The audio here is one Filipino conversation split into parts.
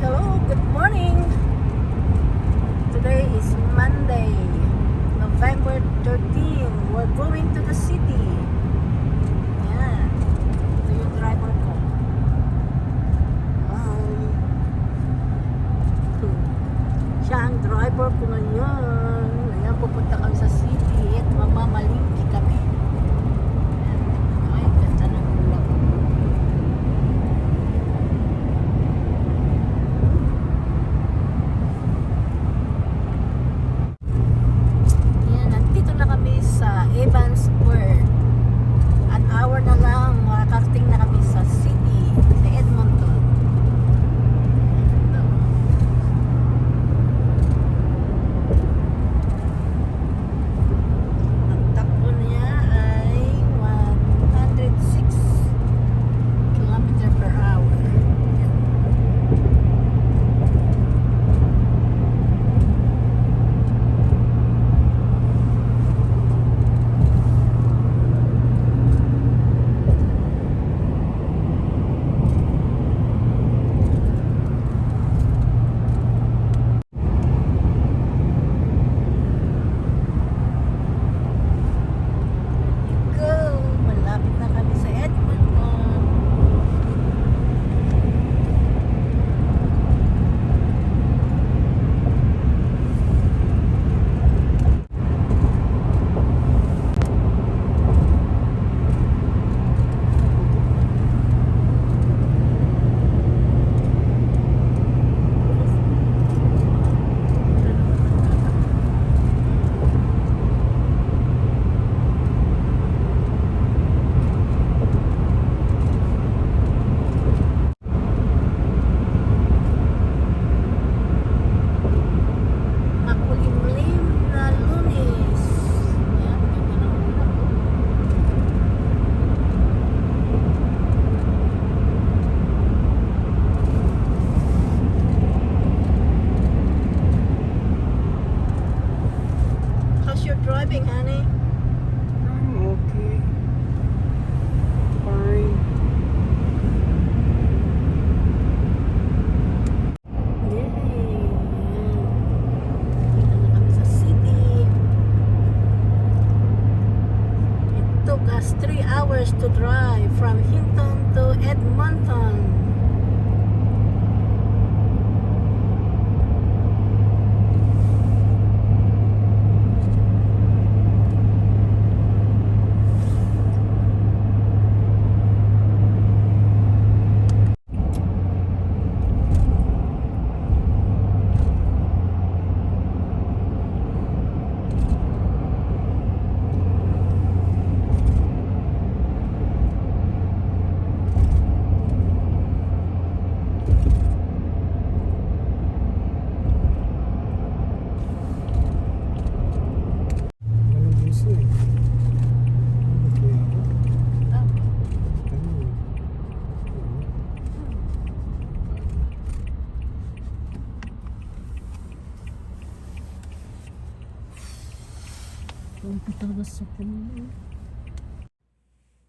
hello, good morning. Today is Monday, November 13. We're going to the city.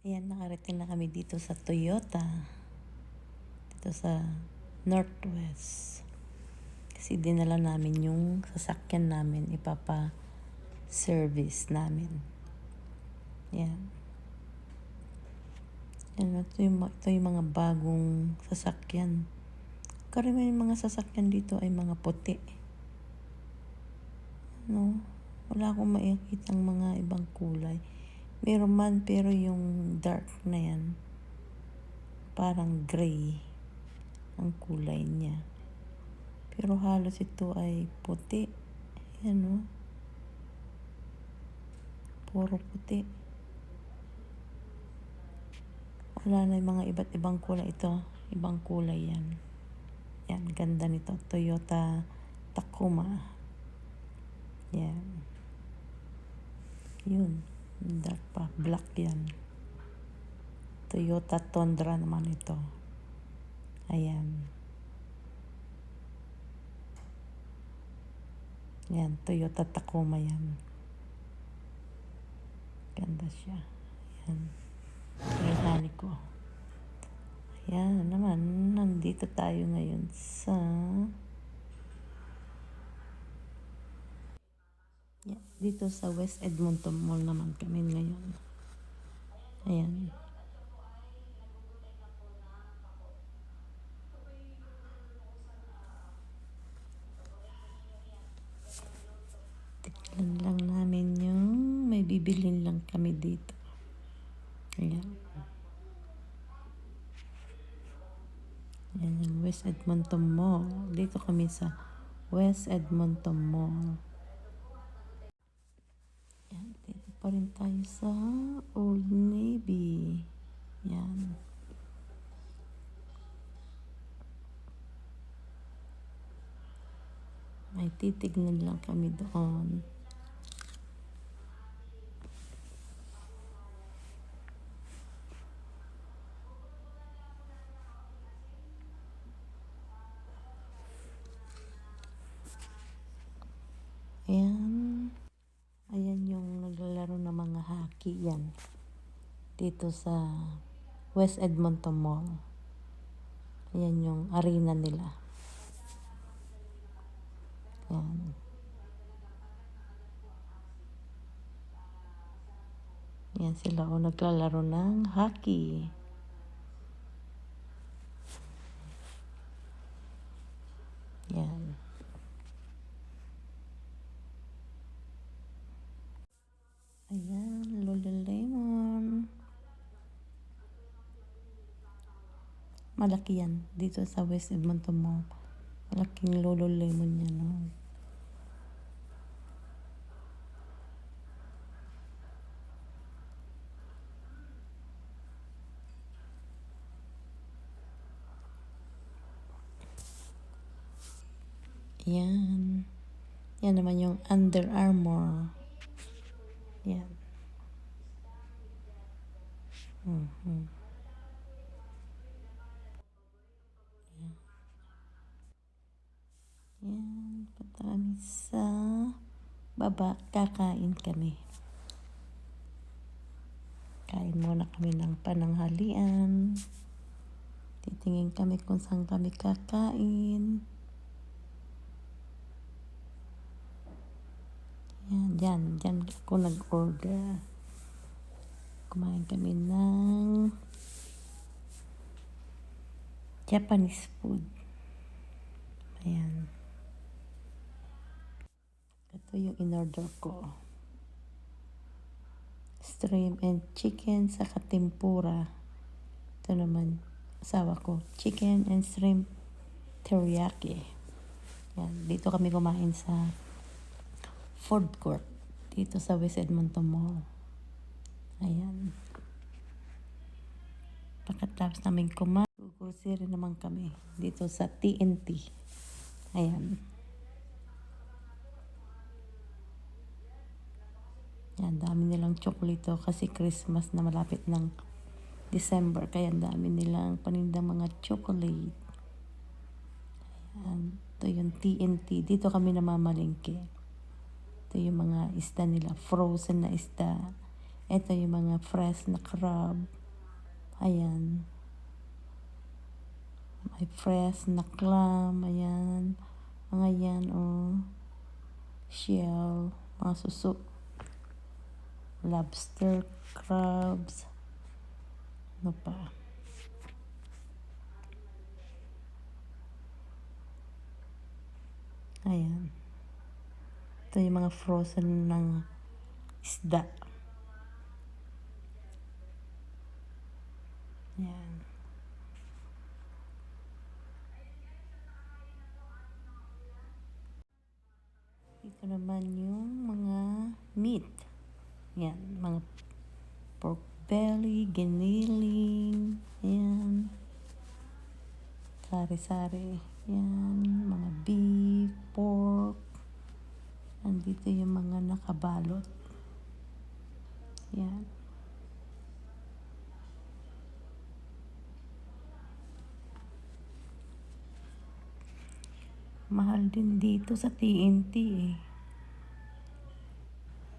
Ayan, nakarating na kami dito sa Toyota. Dito sa Northwest. Kasi dinala namin yung sasakyan namin, ipapa-service namin. Yan. Yan, ito yung, ito yung mga bagong sasakyan. Karamihan yung mga sasakyan dito ay mga puti. No? Wala akong makikita mga ibang kulay. Meron man, pero yung dark na yan, parang gray ang kulay niya. Pero halos ito ay puti. Yan o. Puro puti. Wala na yung mga iba't ibang kulay ito. Ibang kulay yan. Yan, ganda nito. Toyota Tacoma. Yan. Yun. Dark pa. Black yan. Toyota Tundra naman ito. Ayan. Yan. Toyota Tacoma yan. Ganda siya. Yan. Mechanic ko. Yan naman, nandito tayo ngayon sa Yan, dito sa West Edmonton Mall naman kami ngayon. Ayan. Tignan lang namin yung may bibilin lang kami dito. Ayan. Yan yung West Edmonton Mall. Dito kami sa West Edmonton Mall. Yan, dito pa rin tayo sa Old Navy. Yan. May titignan lang kami doon. Dito sa West Edmonton Mall. Ayan yung arena nila. Yan. Yan sila o naglalaro ng hockey. Yan. Ayan, Lululemon. Malaki yan. Dito sa West Edmonton Mall. Malaking Lululemon yan. Oh. Yan. Yan naman yung Under Armour. Yan. Mhm. Yan. Yan. Punta kami sa baba. Kakain kami. Kain muna kami ng pananghalian. Titingin kami kung saan kami kakain. Yan, dyan, dyan ako nag-order. Kumain kami ng Japanese food. Ayan. Ito yung in-order ko. Shrimp and chicken sa tempura. Ito naman, asawa ko. Chicken and shrimp teriyaki. Yan, dito kami kumain sa food court dito sa West Edmonton Mall. Ayan. Pagkatapos namin kumain, grocery naman kami dito sa TNT. Ayan. Yan, dami nilang tsokolito kasi Christmas na malapit ng December. Kaya dami nilang panindang mga chocolate. Ayan. Ito yung TNT. Dito kami namamalingke. Ito yung mga isda nila, frozen na isda. Ito yung mga fresh na crab. Ayan. May fresh na clam. Ayan. Mga yan, oh. Shell. Mga suso. Lobster, crabs. Ano pa? Ayan. Ito yung mga frozen ng isda. Yan. Ito naman yung mga meat. Yan, mga pork belly, giniling, yan. Sari-sari, yan, mga beef, pork, Nandito yung mga nakabalot. Yan. Mahal din dito sa TNT eh.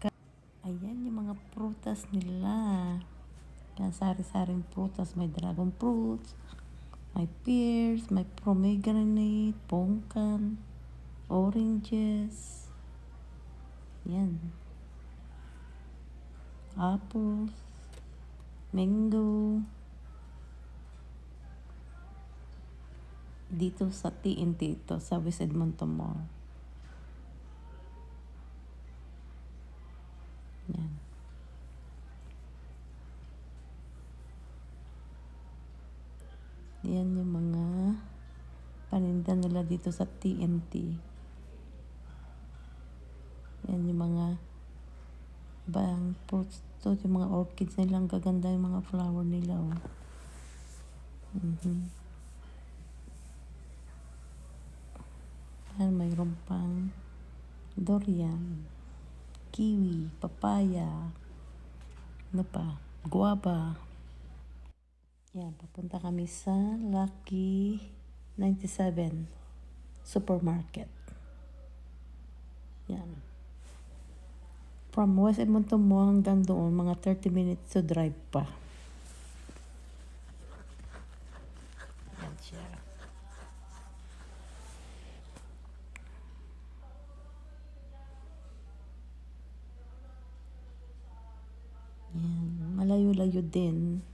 Ka- Ayan yung mga prutas nila. Yan, sari-saring prutas. May dragon fruits, May pears, may pomegranate, pongkan, oranges. Yan. Apples, mango. Dito sa TNT ito, sa West Edmonton Mall. Yan. Yan yung mga paninda nila dito sa TNT. Yan yung mga bang fruits to, yung mga orchids nila. Ang gaganda yung mga flower nila. Oh. Mhm. Yan, mayroon pang durian, kiwi, papaya, ano pa, guava. Yan, papunta kami sa Lucky 97 Supermarket. Yan. From West Edmonton mo hanggang doon, mga 30 minutes to drive pa. Yan siya. Yan, malayo-layo din.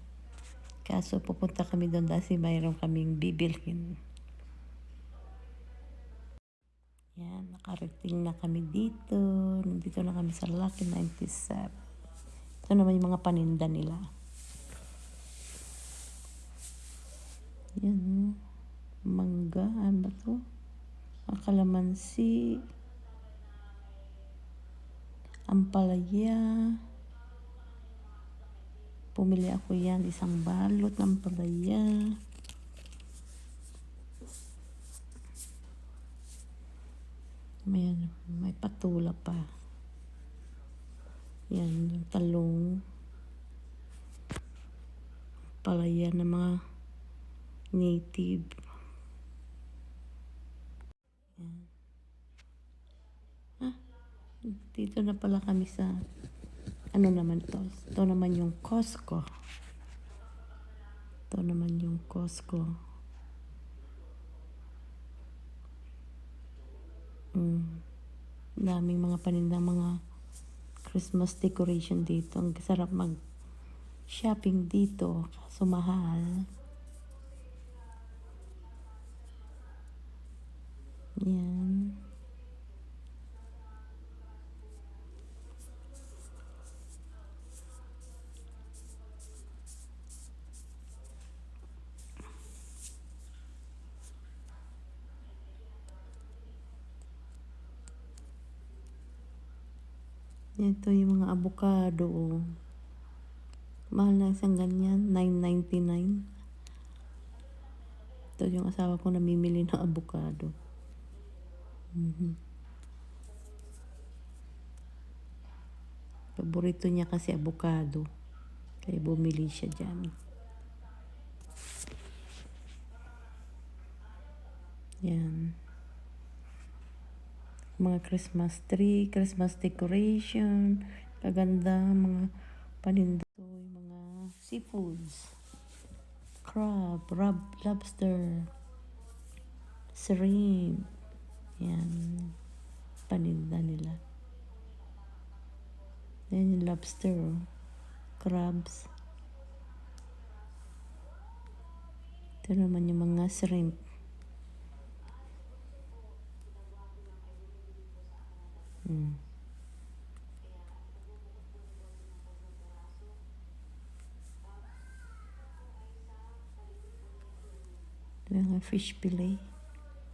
Kaso pupunta kami doon kasi mayroon kaming bibilhin. Yan, nakarating na kami dito. Nandito na kami sa Lucky 97. Ito naman yung mga paninda nila. Yan, oh. mangga, ano ba to? Ang kalamansi, ampalaya, Pumili ako yan, isang balot ng palaya. May, may patula pa. Yan, yung talong. Palaya ng mga native. Yan. Ah, dito na pala kami sa ano naman to? Ito naman yung Costco. Ito naman yung Costco. Mm. Daming mga panindang mga Christmas decoration dito. Ang sarap mag shopping dito. Kaso mahal. Yan. Ito yung mga avocado. Oh. Mahal na isang ganyan. 9.99. Ito yung asawa ko namimili ng avocado. Mhm. Paborito niya kasi avocado. Kaya bumili siya dyan. Yan mga Christmas tree, Christmas decoration, kaganda, mga paninda, yung mga seafoods, crab, rab, lobster, shrimp, yan, paninda nila. Yung lobster, oh. crabs. Ito naman yung mga shrimp. Mm. Mga fish fillet.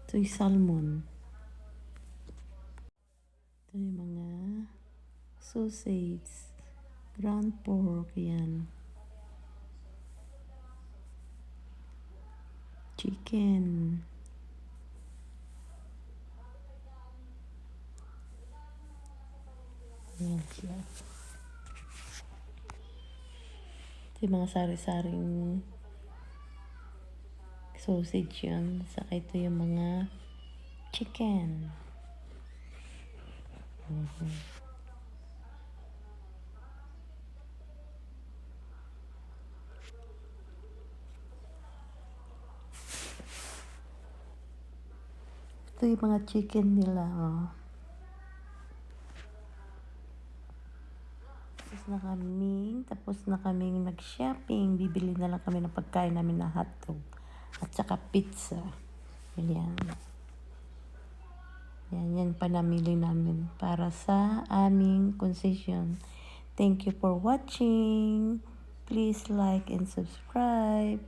Ito yung salmon. Ito yung mga sausage. Ground pork. Yan. Chicken. sila. Yung mga sari-saring sausage yun. Saka ito yung mga chicken. Mm-hmm. Ito yung mga chicken nila, oh. Tapos na kami, tapos na kaming nag-shopping. Bibili na lang kami ng pagkain namin na hotdog. At saka pizza. Yan. Yan, yan pa namili namin para sa aming concession. Thank you for watching. Please like and subscribe.